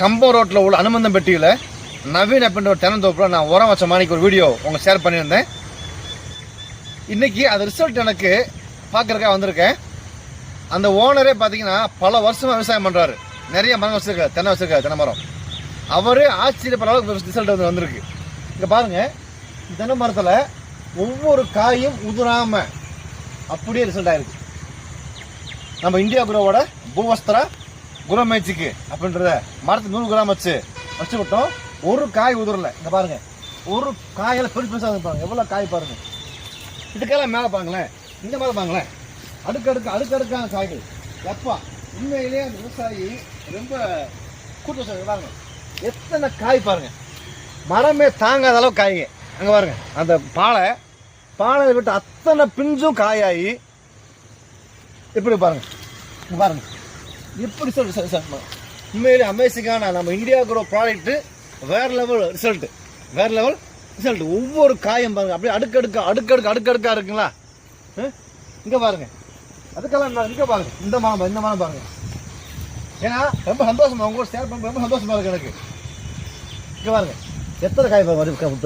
கம்பம் ரோட்டில் உள்ள அனுமந்தம் பெட்டியில் நவீன் அப்படின்ற ஒரு தென்னந்தோப்பில் நான் உரம் வச்ச மாதிரிக்கு ஒரு வீடியோ உங்கள் ஷேர் பண்ணியிருந்தேன். இன்னைக்கு அது ரிசல்ட் எனக்கு பார்க்கறக்கா வந்திருக்கேன். அந்த ஓனரே பார்த்தீங்கன்னா பல வருஷமாக விவசாயம் பண்ணுறாரு நிறைய மரம் வச்சுருக்காரு தென்னை வச்சிருக்காரு தென்னை மரம். அவரே ஆச்சரியப்படுற அளவுக்கு ரிசல்ட் வந்து வந்திருக்கு. இங்கே பாருங்க தென்னை மரத்தில் ஒவ்வொரு காயும் உதுராமல் அப்படியே ரிசல்ட் ஆயிருக்கு. நம்ம இந்தியா குரோவோட பூவஸ்திரா குரோமேஜிக்கு அப்படின்றத மரத்துக்கு நூறு கிராம் வச்சு வச்சு விட்டோம் ஒரு காய் உதிரல. இந்த பாருங்க. ஒரு காயில் பெருசு பெருசாக பாருங்க. எவ்வளோ காய் பாருங்க. இதுக்கெல்லாம் மேலே பாருங்களேன். இந்த மேலே பாருங்களேன். அடுக்கடுக்கு அடுக்கடுக்கான காய்கள். எப்பா உண்மையிலேயே அந்த விவசாயி ரொம்ப கூட்டு விவசாயி பாருங்க. எத்தனை காய் பாருங்க. மரமே தாங்காத அளவு காய்ங்க. அங்கே பாருங்க. அந்த பாலை பாலை விட்டு அத்தனை பிஞ்சும் காயாகி எப்படி பாருங்க. பாருங்க. எப்படி சொல் சார் சார் உண்மையிலே அமேசிங்கான நம்ம இந்தியா குரோ ப்ராடக்ட் வேற லெவல் ரிசல்ட் வேற லெவல் ரிசல்ட் ஒவ்வொரு காயும் பாருங்க அப்படியே அடுக்கடுக்கா அடுக்கடுக்கு அடுக்கடுக்கா இருக்குங்களா? அஹ்? இங்க பாருங்க. அதுக்கெல்லாம் நான் இங்க பாருங்க. இந்த மரம் இந்த மரம் பாருங்க. ஏன்னா ரொம்ப சந்தோஷமா உங்களோட கூட ஷேர் பண்ண ரொம்ப சந்தோஷமா இருக்கு எனக்கு. இங்க பாருங்க. எத்தனை காய் பாருங்க